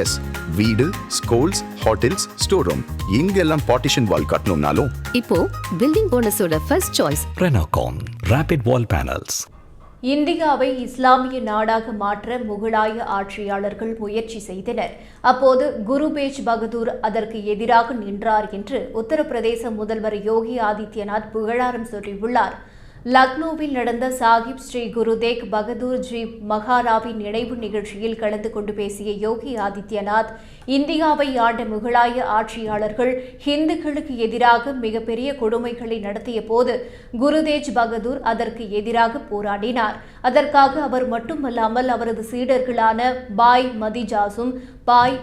S வீடு schools hotels store room இங்கெல்லாம் partition wall கட்டணும்னாலும். இப்போ building போனஸோட first choice Renocon Rapid Wall Panels. இந்தியாவை இஸ்லாமிய நாடாக மாற்ற முகலாய ஆட்சியாளர்கள் முயற்சி செய்தனர். அப்போது குருபேஜ் பகதூர் அதற்கு எதிராக நின்றார் என்று உத்தரப்பிரதேச முதல்வர் யோகி ஆதித்யநாத் புகழாரம் சூட்டியுள்ளார். லக்னோவில் நடந்த சாஹிப் ஸ்ரீ குரு தேக் பகதூர் ஜி மகாராவின் நினைவு நிகழ்ச்சியில் கலந்து கொண்டு பேசிய யோகி ஆதித்யநாத் இந்தியாவை ஆண்ட முகலாய ஆட்சியாளர்கள் ஹிந்துக்களுக்கு எதிராக மிகப்பெரிய கொடுமைகளை நடத்திய போது குருதேஜ் பகதூர் அதற்கு எதிராக போராடினார். அதற்காக அவர் மட்டுமல்லாமல் அவரது சீடர்களான பாய் மதிஜாசும் பாய்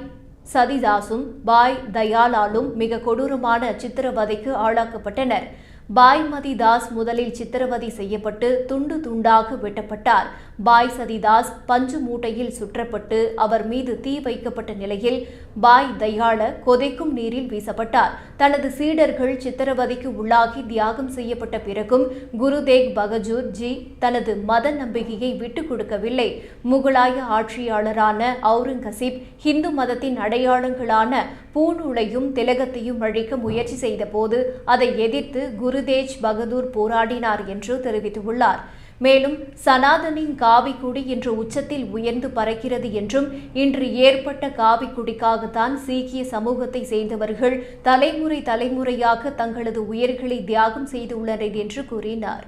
சதிதாசும் பாய் தயாலாலும் மிக கொடூரமான சித்திரவதைக்கு ஆளாக்கப்பட்டனர். பாய்மதி தாஸ் முதலில் சித்திரவதை செய்யப்பட்டு துண்டு துண்டாக வெட்டப்பட்டார். பாய் சதிதாஸ் பஞ்சு மூட்டையில் சுற்றப்பட்டு அவர் மீது தீ வைக்கப்பட்ட நிலையில் பாய் தயாள கொதைக்கும் நீரில் வீசப்பட்டார். தனது சீடர்கள் சித்திரவதைக்கு உள்ளாகி தியாகம் செய்யப்பட்ட பிறகும் குருதேக் பகஜூர் ஜி தனது மத நம்பிக்கையை விட்டுக் கொடுக்கவில்லை. முகலாய ஆட்சியாளரான அவுரங்கசீப் ஹிந்து மதத்தின் அடையாளங்களான பூநூலையும் திலகத்தையும் அழிக்க முயற்சி செய்தபோது அதை எதிர்த்து குரு குருதேஜ் பகதூர் போராடினார் என்று தெரிவித்துள்ளார். மேலும் சனாதனின் காவிக்குடி இன்று உச்சத்தில் உயர்ந்து பறக்கிறது என்றும் இன்று ஏற்பட்ட காவிக்குடிக்காகத்தான் சீக்கிய சமூகத்தை சேர்ந்தவர்கள் தலைமுறை தலைமுறையாக தங்களது உயிர்களை தியாகம் செய்துள்ளனர் என்று கூறினார்.